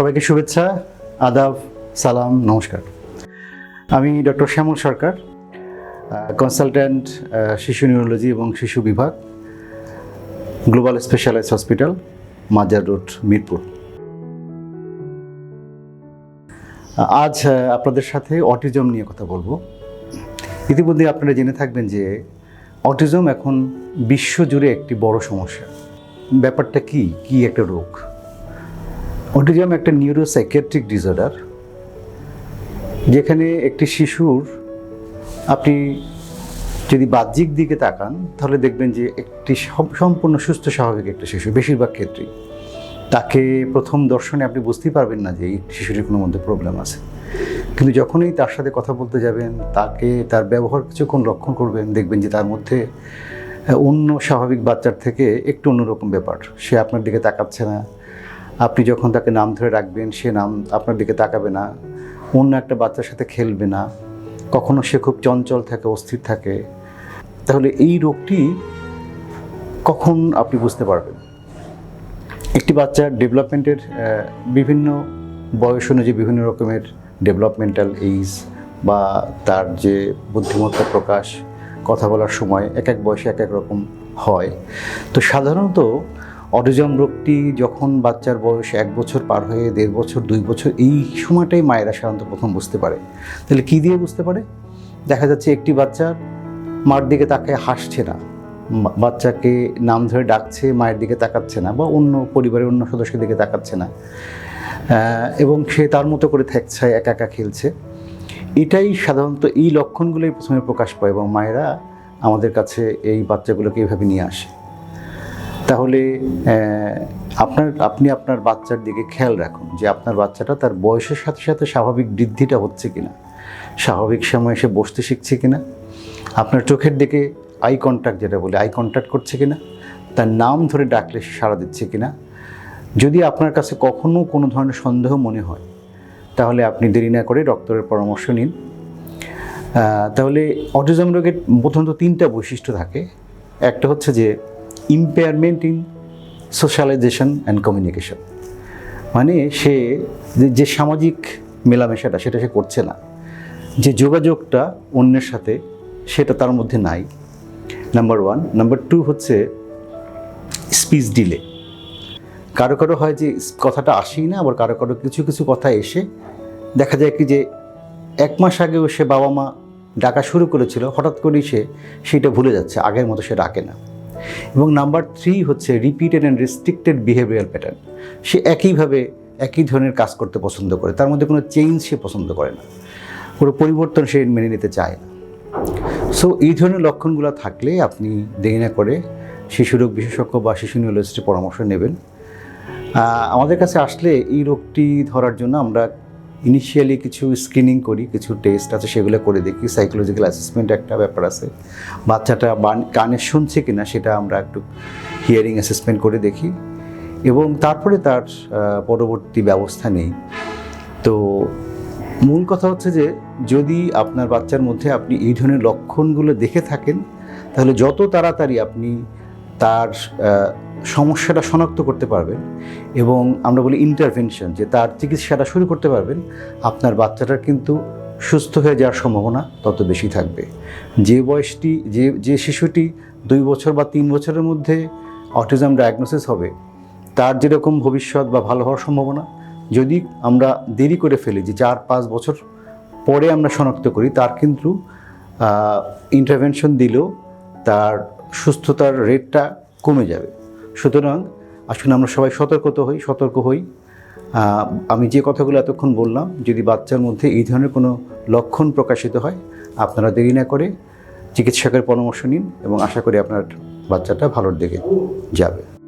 সবাইকে শুভেচ্ছা, আদাব, সালাম, নমস্কার। আমি ডক্টর শ্যামল সরকার কনসালট্যান্ট শিশু নিউরোলজি এবং শিশু বিভাগ global specialize hospital Mazar road, Mirpur. আজ আপনাদের সাথে অটিজম নিয়ে কথা বলব। ইতিমধ্যে আপনারা জেনে থাকবেন যে অটিজম এখন বিশ্বজুড়ে একটি বড় সমস্যা। ব্যাপারটা কি? কি একটা রোগ? অটিজম একটা নিউরোসাইকিয়াট্রিক ডিসঅর্ডার যেখানে একটি শিশুর আপনি যদি বাহ্যিক দিকে তাকান, তাহলে দেখবেন যে একটি সম- সম্পূর্ণ সুস্থ স্বাভাবিক একটা শিশু, বেশিরভাগ ক্ষেত্রেই। তাকে প্রথম দর্শনে আপনি বুঝতেই পারবেন না যে এই শিশুটির কোনো মধ্যে প্রবলেম আছে। কিন্তু যখনই তার সাথে কথা বলতে যাবেন, তাকে তার ব্যবহার কিছুক্ষণ লক্ষণ করবেন, দেখবেন যে তার মধ্যে অন্য স্বাভাবিক বাচ্চার থেকে একটু অন্যরকম ব্যাপার। সে আপনার দিকে তাকাচ্ছে না। আপনি যখন তাকে নাম ধরে রাখবেন, সে নাম আপনার দিকে তাকাবে না, অন্য একটা বাচ্চার সাথে খেলবে না, কখনো সে খুব চঞ্চল থাকে, অস্থির থাকে, তাহলে এই রোগটি কখন আপনি বুঝতে পারবেন? একটি বাচ্চার ডেভেলপমেন্টের বিভিন্ন বয়স অনুযায়ী বিভিন্ন রকমের ডেভেলপমেন্টাল এইজ বা তার যে বুদ্ধিমত্তা প্রকাশ, কথা বলার সময় এক এক বয়সে এক এক রকম হয়। তো সাধারণত অটিজম রোগটি যখন বাচ্চার বয়স এক বছর পার হয়ে দেড় বছর, দুই বছর, এই সময়টাই মায়েরা সাধারণত প্রথম বুঝতে পারে। তাহলে কী দিয়ে বুঝতে পারে? দেখা যাচ্ছে একটি বাচ্চা মার দিকে তাকে হাসছে না। বাচ্চাকে নাম ধরে ডাকছে, মায়ের দিকে তাকাচ্ছে না বা অন্য পরিবারের অন্য সদস্যের দিকে তাকাচ্ছে না। এবং সে তার মতো করে থাকছে একা একা খেলছে। এটাই সাধারণত এই লক্ষণগুলোই প্রথমে প্রকাশ পায় এবং মায়েরা আমাদের কাছে এই বাচ্চাগুলোকে এইভাবে নিয়ে আসে। তাহলে আপনার, আপনি আপনার বাচ্চার দিকে খেয়াল রাখুন যে আপনার বাচ্চাটা তার বয়সের সাথে সাথে স্বাভাবিক বৃদ্ধিটা হচ্ছে কিনা, স্বাভাবিক সময়ে সে বসতে শিখছে কিনা, আপনার চোখের দিকে আই কন্ট্যাক্ট যেটা বলে আই কন্ট্যাক্ট করছে কিনা, তার নাম ধরে ডাকলে সে সাড়া দিচ্ছে কিনা, যদি আপনার কাছে কখনো কোনো ধরনের সন্দেহ মনে হয়, তাহলে আপনি দেরি না করে ডক্টরের পরামর্শ নিন। তাহলে অটিজম রোগের প্রথমত তিনটা বৈশিষ্ট্য থাকে। একটা হচ্ছে যে impairment in socialization and communication মানে সে যে- সামাজিক মেলামেশাটা সেটা সে করছে না, যে যোগাযোগটা অন্যের সাথে সেটা তার মধ্যে নাই নাম্বার ওয়ান নাম্বার টু হচ্ছে স্পিচ ডিলে কারও কারও হয় যে কথাটা আসেই না, আবার কারও কারও কিছু কিছু কথা এসে দেখা যায় কি যে এক মাস আগেও সে বাবা মা ডাকা শুরু করেছিল, হঠাৎ করেই সে সেটা ভুলে যাচ্ছে, আগের মতো সে ডাকে না। এবং নাম্বার থ্রি হচ্ছে repeated and restricted behaviour pattern সে একইভাবে একই ধরনের কাজ করতে পছন্দ করে, তার মধ্যে কোনো চেঞ্জ সে পছন্দ করে না। কোনো পরিবর্তন সে মেনে নিতে চায় না। সো এই ধরনের লক্ষণগুলো থাকলে আপনি দেরি না করে শিশুরোগ বিশেষজ্ঞ বা শিশু নিউরোলজিস্টের পরামর্শ নেবেন। আমাদের কাছে আসলে এই রোগটি ধরার জন্য আমরা ইনিশিয়ালি কিছু স্ক্রিনিং করি, কিছু টেস্ট আছে, সেগুলো করে দেখি সাইকোলজিক্যাল অ্যাসেসমেন্ট একটা ব্যাপার আছে। বাচ্চাটা কানে শুনছে কিনা সেটা আমরা একটু হিয়ারিং অ্যাসেসমেন্ট করে দেখি। এবং তারপরে তার পরবর্তী ব্যবস্থা নেই। তো মূল কথা হচ্ছে যে, যদি আপনার বাচ্চার মধ্যে আপনি এই ধরনের লক্ষণগুলো দেখে থাকেন, তাহলে যত তাড়াতাড়ি আপনি তার সমস্যাটা শনাক্ত করতে পারবেন এবং আমরা বলি ইন্টারভেনশন যে তার চিকিৎসাটা শুরু করতে পারবেন, আপনার বাচ্চাটার কিন্তু সুস্থ হয়ে যাওয়ার সম্ভাবনা তত বেশি থাকবে। যে বয়সটি, যে যে শিশুটি দুই বছর বা তিন বছরের মধ্যে অটিজম ডায়াগনোসিস হবে, তার যেরকম ভবিষ্যৎ বা ভালো হওয়ার সম্ভাবনা, যদি আমরা দেরি করে ফেলি, যে চার, পাঁচ বছর পরে আমরা শনাক্ত করি, তার কিন্তু ইন্টারভেনশন দিলেও তার সুস্থতার রেটটা কমে যাবে। সুতরাং আসলে আমরা সবাই সতর্কত হই, সতর্ক হই। আমি যে কথাগুলো এতক্ষণ বললাম, যদি বাচ্চার মধ্যে এই ধরনের কোনো লক্ষণ প্রকাশিত হয়, আপনারা দেরি না করে চিকিৎসকের পরামর্শ নিন এবং আশা করি আপনার বাচ্চাটা ভালোর দিকে যাবে।